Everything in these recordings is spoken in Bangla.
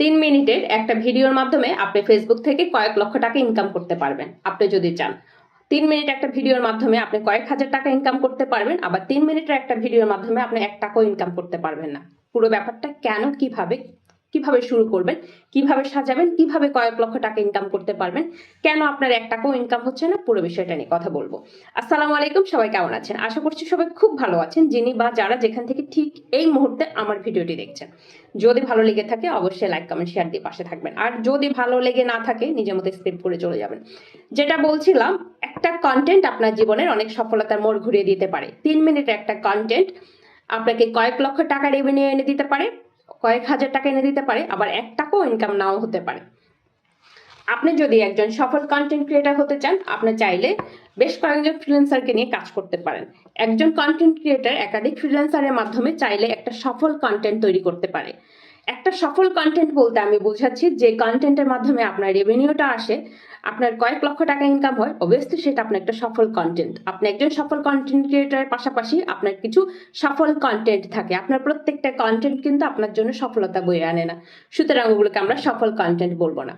তিন মিনিটের একটা ভিডিওর মাধ্যমে আপনি ফেসবুক থেকে কয়েক লক্ষ টাকা ইনকাম করতে পারবেন, আপনি যদি চান। তিন মিনিট একটা ভিডিওর মাধ্যমে আপনি কয়েক হাজার টাকা ইনকাম করতে পারবেন, আবার তিন মিনিটের একটা ভিডিওর মাধ্যমে আপনি এক টাকাও ইনকাম করতে পারবেন না। পুরো ব্যাপারটা কেন, কীভাবে কীভাবে শুরু করবেন, কীভাবে সাজাবেন, কীভাবে কয়েক লক্ষ টাকা ইনকাম করতে পারবেন, কেন আপনার এক টাকাও ইনকাম হচ্ছে না, পুরো বিষয়টা নিয়ে কথা বলব। আসসালামু আলাইকুম, সবাই কেমন আছেন? আশা করছি সবাই খুব ভালো আছেন, যিনি বা যারা যেখান থেকে ঠিক এই মুহূর্তে আমার ভিডিওটি দেখছেন। যদি ভালো লেগে থাকে, অবশ্যই লাইক কমেন্ট শেয়ার দিয়ে পাশে থাকবেন। আর যদি ভালো লেগে না থাকে, নিজের মতো স্কিপ করে চলে যাবেন। যেটা বলছিলাম, একটা কন্টেন্ট আপনার জীবনের অনেক সফলতার মোড় ঘুরিয়ে দিতে পারে। তিন মিনিটের একটা কন্টেন্ট আপনাকে কয়েক লক্ষ টাকা রেভিনিউ এনে দিতে পারে কয়েক হাজার টাকা এনে দিতে পারে, আবার এক টাকাও ইনকাম নাও হতে পারে। আপনি যদি একজন সফল কন্টেন্ট ক্রিয়েটার হতে চান, আপনি চাইলে বেশ কয়েকজন ফ্রিল্যান্সারকে নিয়ে কাজ করতে পারেন। একজন কন্টেন্ট ক্রিয়েটার একাধিক ফ্রিল্যান্সারের মাধ্যমে চাইলে একটা সফল কন্টেন্ট তৈরি করতে পারে। একটা সফল কন্টেন্ট বলতে আমি বোঝাচ্ছি, যে কন্টেন্টের মাধ্যমে আপনার রেভিনিউটা আসে, আপনার কয়েক লক্ষ টাকা ইনকাম হয় অবভিয়াসলি সেটা আপনার একটা সফল কন্টেন্ট আপনি একজন সফল কন্টেন্ট ক্রিয়েটারের পাশাপাশি আপনার কিছু সফল কন্টেন্ট থাকে। আপনার প্রত্যেকটা কন্টেন্ট কিন্তু আপনার জন্য সফলতা বয়ে আনে না। সুতরাং ওগুলোকে আমরা সফল কন্টেন্ট বলব না।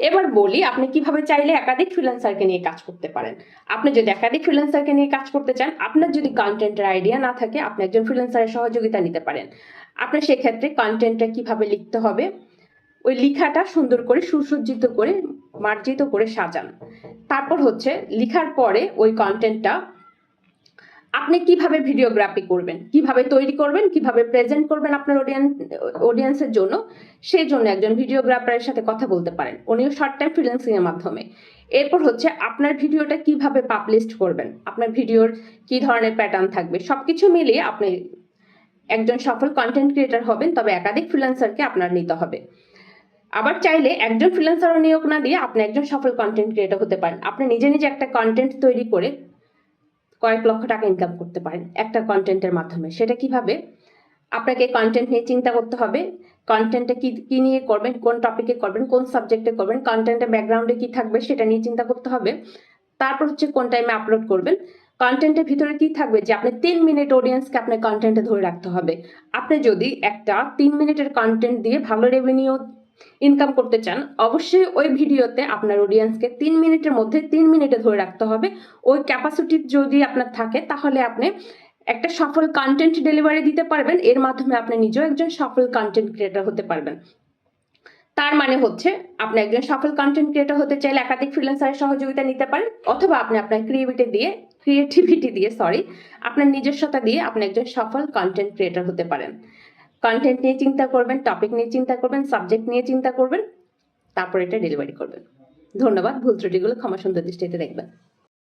এবার বলি, আপনি কীভাবে চাইলে একাধিক ফ্রিল্যান্সারকে নিয়ে কাজ করতে পারেন? আপনি যদি একাধিক ফ্রিল্যান্সারকে নিয়ে কাজ করতে চান, আপনার যদি কন্টেন্টের আইডিয়া না থাকে, আপনি একজন ফ্রিল্যান্সারের সহযোগিতা নিতে পারেন। আপনার সেক্ষেত্রে কন্টেন্টটা কীভাবে লিখতে হবে? ওই লেখাটা সুন্দর করে, সুসজ্জিত করে, মার্জিত করে সাজান। তারপর হচ্ছে, লিখার পরে ওই কন্টেন্টটা আপনি কীভাবে ভিডিওগ্রাফি করবেন? কীভাবে তৈরি করবেন? কীভাবে প্রেজেন্ট করবেন আপনার অডিয়েন্স অডিয়েন্সের জন্য? সেই জন্য একজন ভিডিওগ্রাফারের সাথে কথা বলতে পারেন। উনিও শর্ট টাইম ফ্রিল্যান্সিং এর মাধ্যমে। এরপর হচ্ছে আপনার ভিডিওটা কীভাবে পাবলিশ করবেন? আপনার ভিডিওর কি ধরনের প্যাটার্ন থাকবে? সবকিছু মিলিয়ে আপনি একজন সফল কন্টেন্ট ক্রিয়েটার হবেন, তবে একাধিক ফ্রিল্যান্সারকে আপনার নিতে হবে। আবার চাইলে একজন ফ্রিল্যান্সারও নিয়োগ না দিয়ে আপনি একজন সফল কন্টেন্ট ক্রিয়েটার হতে পারেন। আপনি নিজে নিজে একটা কন্টেন্ট তৈরি করে কয়েক লক্ষ টাকা ইনকাম করতে পারেন একটা কন্টেন্টের মাধ্যমে। সেটা কীভাবে? আপনাকে কন্টেন্ট নিয়ে চিন্তা করতে হবে। কন্টেন্টে কি কি নিয়ে করবেন, কোন টপিকে করবেন, কোন সাবজেক্টে করবেন কন্টেন্টের ব্যাকগ্রাউন্ডে কি থাকবে সেটা নিয়ে চিন্তা করতে হবে। তারপর হচ্ছে কোন টাইমে আপলোড করবেন। কন্টেন্টের ভিতরে কি থাকবে? যে আপনি তিন মিনিট অডিয়েন্সকে আপনার কন্টেন্টে ধরে রাখতে হবে। আপনি যদি একটা তিন মিনিটের কন্টেন্ট দিয়ে ভালো রেভিনিউ ইনকাম করতে চান, অবশ্যই ওই ভিডিওতে আপনার অডিয়েন্সকে তিন মিনিটের মধ্যে তিন মিনিটে ধরে রাখতে হবে। ওই ক্যাপাসিটি যদি আপনার থাকে, তাহলে আপনি একটা সফল কন্টেন্ট ডেলিভারি দিতে পারবেন। এর মাধ্যমে আপনি নিজেও একজন সফল কন্টেন্ট ক্রিয়েটার হতে পারবেন। তার মানে হচ্ছে, আপনি একজন সফল কন্টেন্ট ক্রিয়েটর হতে চাইলে একাধিক ফ্রিল্যান্সারের সহযোগিতা নিতে পারেন, অথবা আপনি আপনার ক্রিয়েটিভিটি দিয়ে ক্রিয়েটিভিটি দিয়ে সরি আপনার নিজস্বতা দিয়ে আপনি একজন সফল কন্টেন্ট ক্রিয়েটর হতে পারেন। কন্টেন্ট নিয়ে চিন্তা করবেন টপিক নিয়ে চিন্তা করবেন সাবজেক্ট নিয়ে চিন্তা করবেন, তারপর এটা ডেলিভারি করবেন। ধন্যবাদ, ভুল ত্রুটিগুলো ক্ষমা সুন্দর দৃষ্টিতে দেখবেন।